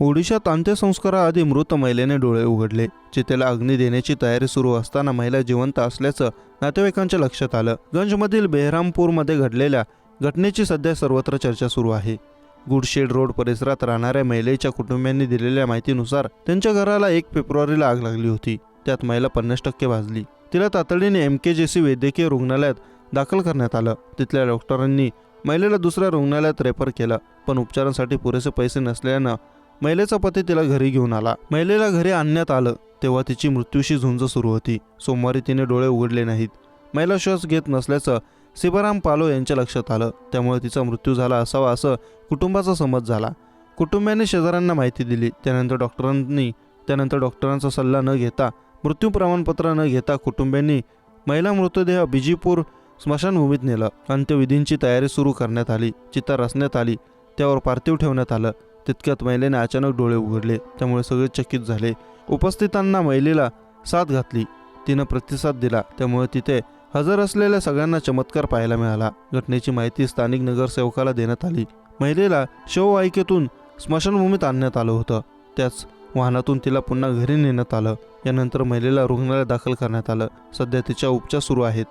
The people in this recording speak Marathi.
ओडिशात अंत्यसंस्काराआधी मृत महिलेने डोळे उघडले चितेला अग्नी देण्याची तयारी सुरू असताना महिला जिवंत असल्याचं नातेवाईकांच्या लक्षात आलं. गंजमधील बेहरामपूरमध्ये घडलेल्या घटनेची सध्या सर्वत्र चर्चा सुरू आहे. गुडशेड रोड परिसरात राहणाऱ्या महिलेच्या कुटुंबियांनी दिलेल्या माहितीनुसार त्यांच्या घराला एक फेब्रुवारीला आग लागली होती. त्यात महिला पन्नास टक्के भाजली. तिला तातडीने एम के जे सी वैद्यकीय रुग्णालयात दाखल करण्यात आलं. तिथल्या डॉक्टरांनी महिलेला दुसऱ्या रुग्णालयात रेफर केलं पण उपचारांसाठी पुरेसे पैसे नसल्यानं महिलेचा पती तिला घरी घेऊन आला. महिलेला घरी आणण्यात आलं तेव्हा तिची मृत्यूशी झुंज सुरू होती. सोमवारी तिने डोळे उघडले नाहीत. महिला श्वास घेत नसल्याचं सिबाराम पालो यांच्या लक्षात आलं. त्यामुळे तिचा मृत्यू झाला असावा असं कुटुंबाचा समज झाला. कुटुंबियाने शेजाऱ्यांना माहिती दिली. त्यानंतर डॉक्टरांनी त्यानंतर डॉक्टरांचा सल्ला न घेता मृत्यू प्रमाणपत्र न घेता कुटुंबियांनी महिला मृतदेह बिजीपूर स्मशानभूमीत नेलं. अंत्यविधींची तयारी सुरू करण्यात आली. चिता रचण्यात आली. त्यावर पार्थिव ठेवण्यात आलं. तितक्यात महिलेने अचानक डोळे उघडले. त्यामुळे सगळे चकित झाले. उपस्थितांना महिलेला साथ घातली. तिनं प्रतिसाद दिला. त्यामुळे तिथे हजर असलेल्या सगळ्यांना चमत्कार पाहायला मिळाला. घटनेची माहिती स्थानिक नगरसेवकाला देण्यात आली. महिलेला शववाहिकेतून स्मशानभूमीत आणण्यात आलं होतं. त्याच वाहनातून तिला पुन्हा घरी नेण्यात आलं. यानंतर महिलेला रुग्णालयात दाखल करण्यात आलं. सध्या तिच्या उपचार सुरू आहेत.